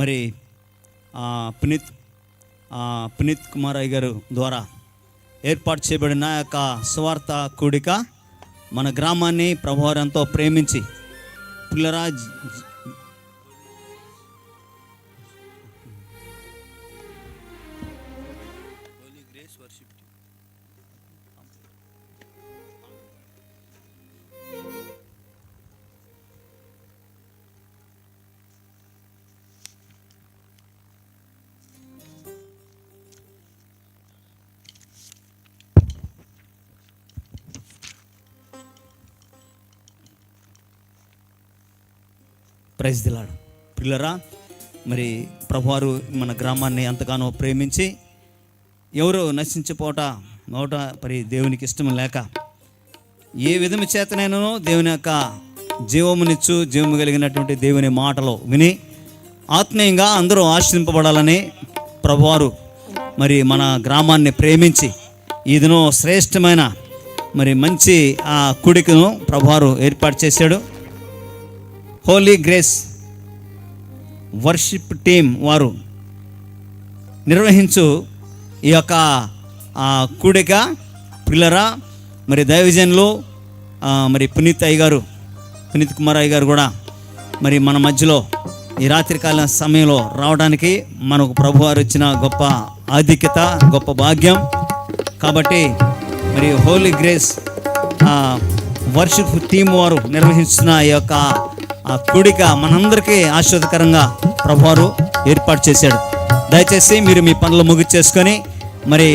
మరి పునీత్ పునీత్ కుమార్ అయ్య గారు ద్వారా ఏర్పాటు చేయబడిన యొక్క సువార్త కూడిక మన గ్రామాన్ని ప్రభువారు ఎంతో ప్రేమించి పిల్లరా ప్రైజ్ దిలాడు. పిల్లరా మరి ప్రభువారు మన గ్రామాన్ని ఎంతగానో ప్రేమించి ఎవరు నశించిపోట నోట మరి దేవునికి ఇష్టం లేక ఏ విధము చేతనైనానో దేవుని యొక్క జీవమునిచ్చు జీవము కలిగినటువంటి దేవుని మాటలు విని ఆత్మీయంగా అందరూ ఆశ్రయింపబడాలని ప్రభువారు మరి మన గ్రామాన్ని ప్రేమించి ఇదినో శ్రేష్టమైన మరి మంచి ఆ కుడికను ప్రభువారు ఏర్పాటు చేశాడు. హోలీ గ్రేస్ వర్షిప్ టీం వారు నిర్వహించు ఈ యొక్క కూడిక పిల్లరా మరి దైవజన్లు మరి పునీత్ అయ్య గారు పునీత్ కుమార్ అయ్య గారు కూడా మరి మన మధ్యలో ఈ రాత్రికాల సమయంలో రావడానికి మనకు ప్రభు వారు ఇచ్చిన గొప్ప ఆధిక్యత గొప్ప భాగ్యం. కాబట్టి మరి హోలీ గ్రేస్ వర్షిప్ టీం వారు నిర్వహిస్తున్న ఈ యొక్క ఆ కూడిక మనందరికీ ఆశ్వాదకరంగా ప్రభువారు ఏర్పాటు చేశాడు. దయచేసి మీరు మీ పనులు ముగి చేసుకొని మరి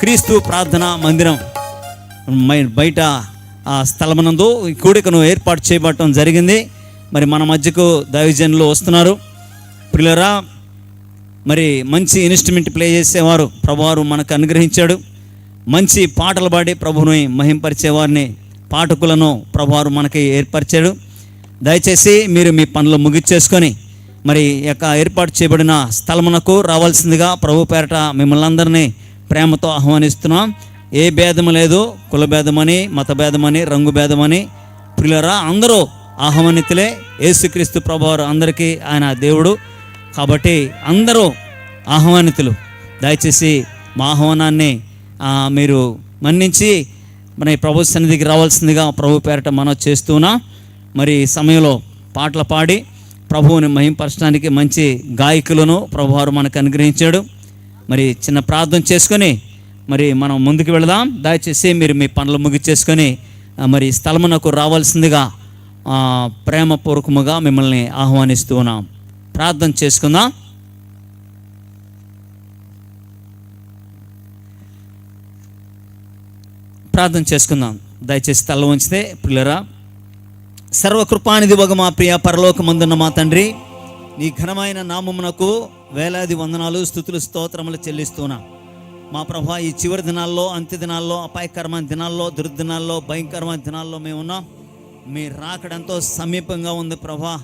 క్రీస్తు ప్రార్థన మందిరం బయట ఆ స్థలమునందు ఈ కూడికను ఏర్పాటు చేయబడటం జరిగింది. మరి మన మధ్యకు దైవజనులు వస్తున్నారు. పిల్లరా మరి మంచి ఇన్స్ట్రుమెంట్ ప్లే చేసేవారు ప్రభువారు మనకు అనుగ్రహించాడు. మంచి పాటలు పాడి ప్రభుని మహింపరిచేవారిని పాఠకులను ప్రభువారు మనకి ఏర్పరిచాడు. దయచేసి మీరు మీ పనులు ముగించేసుకొని మరి యొక్క ఏర్పాటు చేయబడిన స్థలమునకు రావాల్సిందిగా ప్రభు పేరట మిమ్మల్ని అందరినీ ప్రేమతో ఆహ్వానిస్తున్నాం. ఏ భేదము లేదు కుల భేదమని మత భేదమని రంగు భేదమని. ప్రియులరా అందరూ ఆహ్వానితులే. యేసుక్రీస్తు ప్రభువారు అందరికీ ఆయన దేవుడు. కాబట్టి అందరూ ఆహ్వానితులు. దయచేసి మా ఆహ్వానాన్ని మీరు మన్నించి మన ప్రభు సన్నిధికి రావాల్సిందిగా ప్రభు పేరట మనం చేస్తున్నా మరి సమయంలో పాటలు పాడి ప్రభువుని మహింపరచడానికి మంచి గాయకులను ప్రభువారు మనకు అనుగ్రహించాడు. మరి చిన్న ప్రార్థన చేసుకొని మరి మనం ముందుకు వెళదాం. దయచేసి మీరు మీ పనులు ముగిచేసుకొని మరి స్థలమునకు రావాల్సిందిగా ప్రేమపూర్వకముగా మిమ్మల్ని ఆహ్వానిస్తూ ఉన్నాం. ప్రార్థన చేసుకుందాం. ప్రార్థన చేసుకుందాం. దయచేసి తల ఉంచితే పిల్లరా సర్వకృపానిధి ఒక మా ప్రియ పరలోకమందున్న మా తండ్రి నీ ఘనమైన నామమునకు వేలాది వందనాలు స్థుతులు స్తోత్రములు చెల్లిస్తున్నా. మా ప్రభా ఈ చివరి దినాల్లో అంత్య దినాల్లో అపాయకరమైన దినాల్లో దుర్దినాల్లో భయంకరమైన దినాల్లో మేము ఉన్నాం మీ రాకడంతో సమీపంగా ఉంది ప్రభా.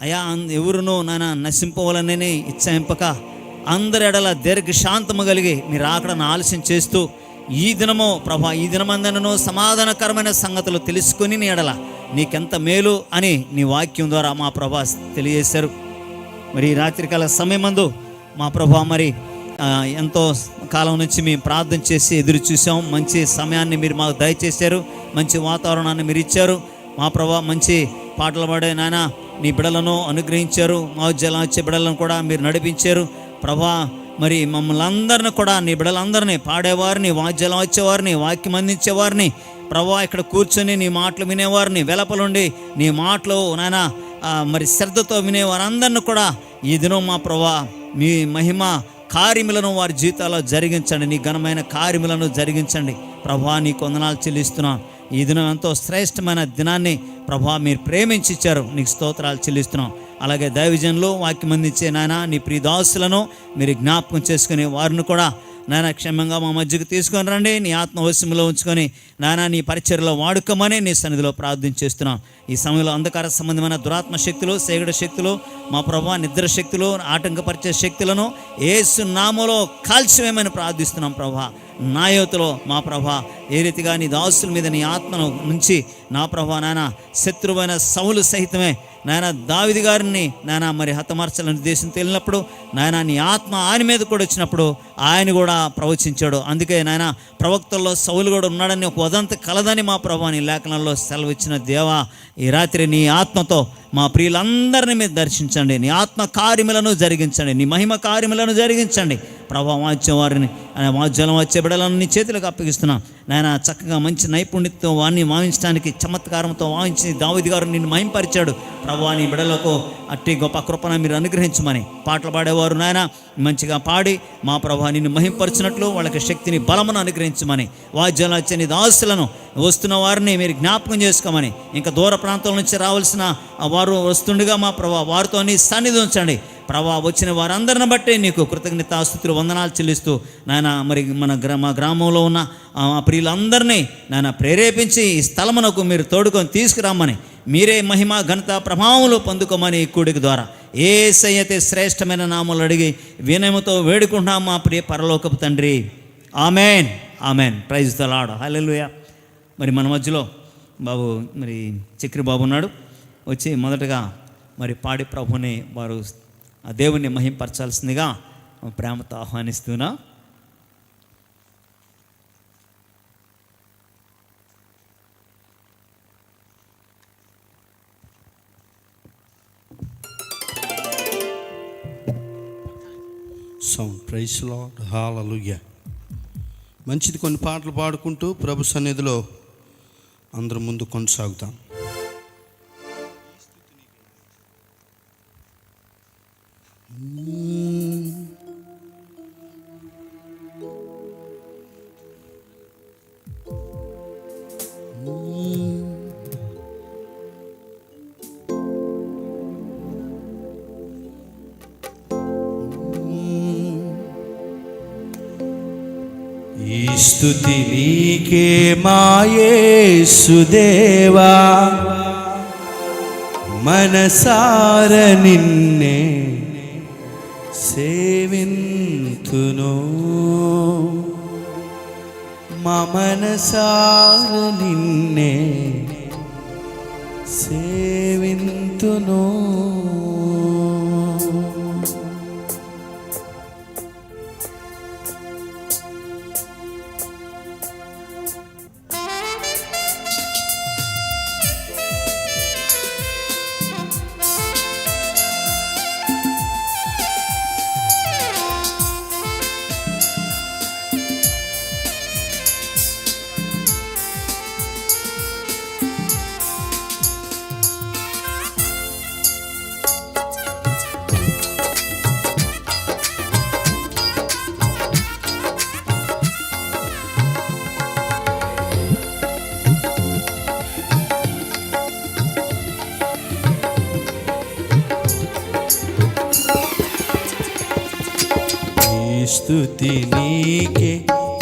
అయా అన్- ఎవరునూ నాన్న నశింపవలనని ఇచ్చాయింపక అందరి ఎడల దీర్ఘ శాంతము కలిగి మీరు ఆకడను ఆలస్యం చేస్తూ ఈ దినము ప్రభా ఈ దినమందనను సమాధానకరమైన సంగతులు తెలుసుకొని నీ ఎడల నీకెంత మేలు అని నీ వాక్యం ద్వారా మా ప్రభా తెలియజేశారు. మరి రాత్రికాల రాత్రికాల సమయమందు మా ప్రభా మరి ఎంతో కాలం నుంచి మేము ప్రార్థన చేసి ఎదురు చూసాం మంచి సమయాన్ని మీరు మాకు దయచేశారు. మంచి వాతావరణాన్ని మీరు ఇచ్చారు. మా ప్రభా మంచి పాటలు పాడే నాయన నీ బిడలను అనుగ్రహించారు. మా ఉద్యోగం వచ్చే బిడలను కూడా మీరు నడిపించారు. ప్రభా మరి మమ్మల్ని అందరిని కూడా నీ బిడలందరినీ పాడేవారిని వాద్యాలు వచ్చేవారిని వాక్యం అందించేవారిని ప్రభా ఇక్కడ కూర్చొని నీ మాటలు వినేవారిని వెలపలుండి నీ మాటలు నాయన మరి శ్రద్ధతో వినేవారందరిని కూడా ఈ దినం మా ప్రభా మీ మహిమ కార్యములను వారి జీవితాల్లో జరిగించండి నీ ఘనమైన కార్యములను జరిగించండి. ప్రభా నీ కొందనాలు చెల్లిస్తున్నాం ఈ దినం ఎంతో శ్రేష్టమైన దినాన్ని ప్రభా మీరు ప్రేమించి ఇచ్చారు. నీకు స్తోత్రాలు చెల్లిస్తున్నాం. అలాగే దైవజనులు వాక్యం అందించే నాయన నీ ప్రియదాసులను మీరు జ్ఞాపకం చేసుకునే వారిని కూడా నాయన క్షేమంగా మా మధ్యకు తీసుకొని రండి నీ ఆత్మ ఉంచుకొని నాయన నీ పరిచర్లో వాడుకోమని నీ సన్నిధిలో ప్రార్థన చేస్తున్నాం. ఈ సమయంలో అంధకార సంబంధమైన దురాత్మ శక్తులు సేగడ శక్తులు మా ప్రభా నిద్ర శక్తులు ఆటంకపరిచే శక్తులను ఏసు నామలో కాల్చివేమని ప్రార్థిస్తున్నాం ప్రభా. నా యువతలో మా ప్రభా ఏ రీతిగా నీ దాసుల మీద నీ ఆత్మను నుంచి నా ప్రభా నాయన శత్రువైన సవులు సహితమే నాయన దావిది గారిని నాయన మరి హతమార్చాలని ఉద్దేశం తెలినప్పుడు నాయన నీ ఆత్మ ఆయన మీద కూడా వచ్చినప్పుడు ఆయన కూడా ప్రవచించాడు. అందుకే నాయన ప్రవక్తల్లో సౌలు కూడా ఉన్నాడని ఒక వదంత కలదని మా ప్రభా నీ లేఖనంలో సెలవు ఇచ్చిన దేవా ఈ రాత్రి నీ ఆత్మతో మా ప్రియులందరిని మీరు దర్శించండి. నీ ఆత్మ కార్యములను జరిగించండి. నీ మహిమ కార్యములను జరిగించండి. ప్రభా వాద్యం వారిని ఆయన వాద్యాలను వచ్చే బిడలను నీ చేతులకు అప్పగిస్తున్నాం. నాయన చక్కగా మంచి నైపుణ్యతతో వారిని వాయించడానికి చమత్కారంతో వాయించి దావిది గారు నిన్ను మహింపరిచాడు. ప్రభా నీ బిడలకు అట్టి గొప్ప కృపణ మీరు అనుగ్రహించమని పాటలు పాడేవారు. నాయన మంచిగా పాడి మా ప్రభా నిన్ను మహింపరిచినట్లు వాళ్ళకి శక్తిని బలమును అనుగ్రహించమని వాద్యాలు వచ్చే నీ దాసులను వస్తున్న వారిని మీరు జ్ఞాపకం చేసుకోమని. ఇంకా దూర ప్రాంతం నుంచి రావాల్సిన వారు వస్తుండగా మా ప్రభా వారితో నీ సన్నిధి ఉంచండి. ప్రభా వచ్చిన వారందరిని బట్టి నీకు కృతజ్ఞతాస్తుతులు వందనాలు చెల్లిస్తూ నాయన మరి మన గ్రా మా గ్రామంలో ఉన్న ఆ మా ప్రియులందరినీ నాయన ప్రేరేపించి ఈ స్థలమునకు మీరు తోడుకొని తీసుకురమ్మని మీరే మహిమ ఘనత ప్రభావములు పొందుకోమని ఈ కూడిక ద్వారా ఏ సయ్యతే శ్రేష్టమైన నామములు అడిగి వినయముతో వేడుకుంటున్నాం మా ప్రియ పరలోకపు తండ్రి. ఆమెన్. ఆమెన్. ప్రైజ్ తలాడు హలో మరి మన మధ్యలో బాబు మరి చక్రి బాబు ఉన్నాడు. వచ్చి మొదటగా మరి పాడి ప్రభుని వారు ఆ దేవుణ్ణి మహింపరచాల్సిందిగా ప్రేమతో ఆహ్వానిస్తున్నా. సౌండ్ ప్రైస్ లాడ్ మంచిది కొన్ని పాటలు పాడుకుంటూ ప్రభు సన్నిధిలో అందరం ముందు కొనసాగుతాం. ఈ స్థుతి నీకే మాయేసుదేవా మనసార నిన్నే సేవింతును. మా మనసార నిన్నే సేవింతును. స్థుతి నీకే.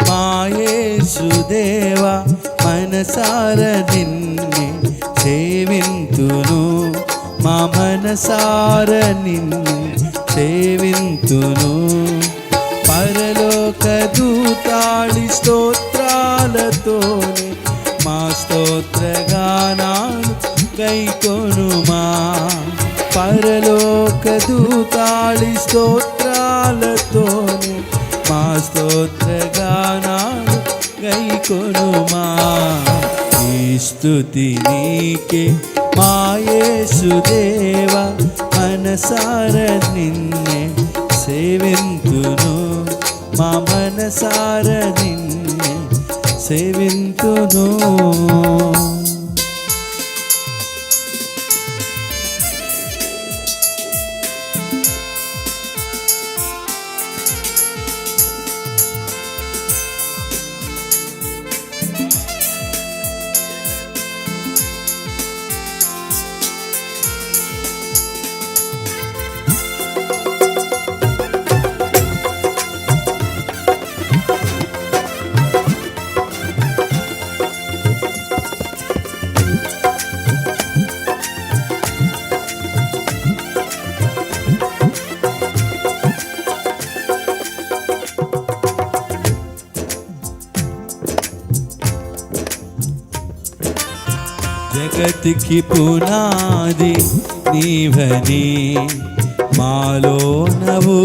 మాయేసుదేవా మనసార నిన్నే సేవింతును. మా మనసార నిన్నే సేవింతును. పరలోక దూతాళి స్తోత్రాలతోనే మా స్తోత్రగానాలు గైకొనుమా. పరలోక దూతాళి స్తోత్రాలతో స్తోత్రగానాలు గైకొనుమా ఈ స్తుతి నీకే మాయేసుదేవ మనసార నిన్నే సేవింతును. మా మనసార నిన్నే సేవింతును. బ్రతికి పునాది నీవని మాలో నవ్వు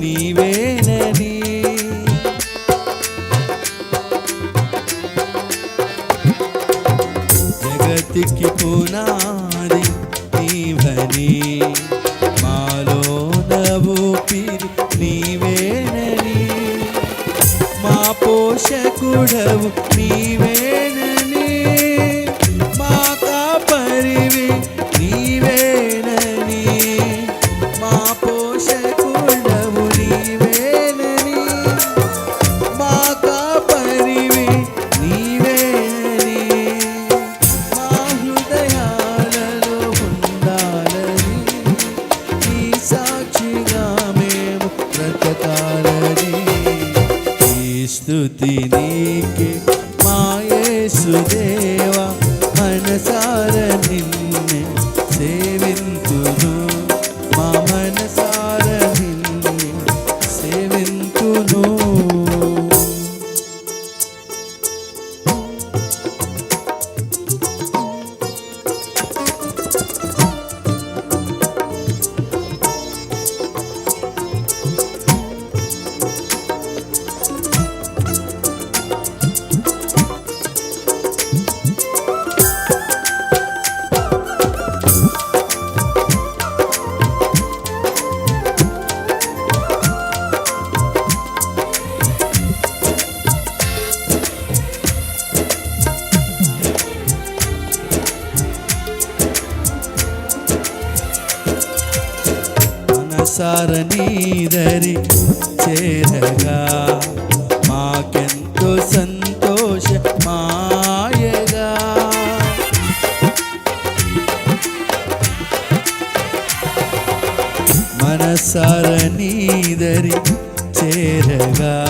నీవేనని. జగతికి పునాది సారనీదరి చేరగా. మాకెంతో సంతోష మాయగా. మనసారనీదరి చేరగా.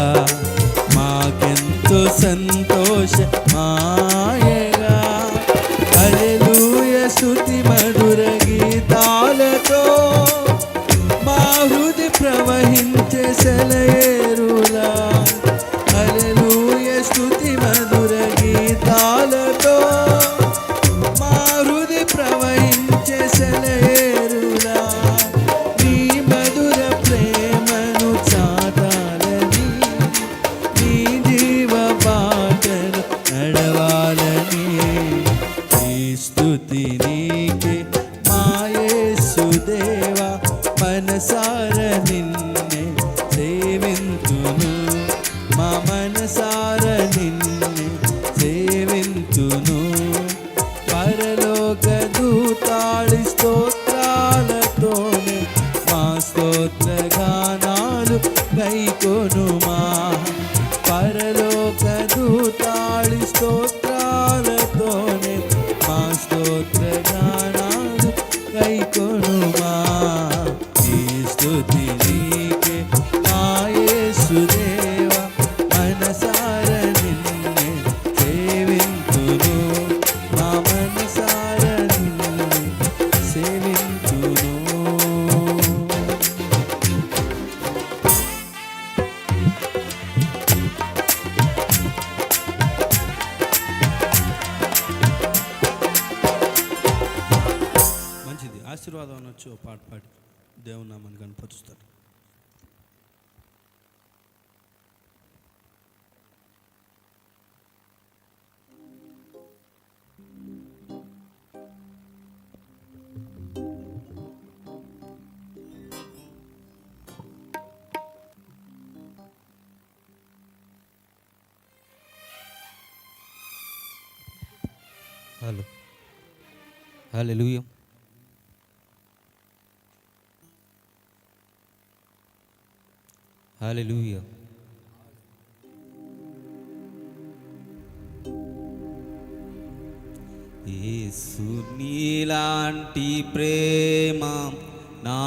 Hello hallelujah Hallelujah. యేసు నీలాంటి ప్రేమ నా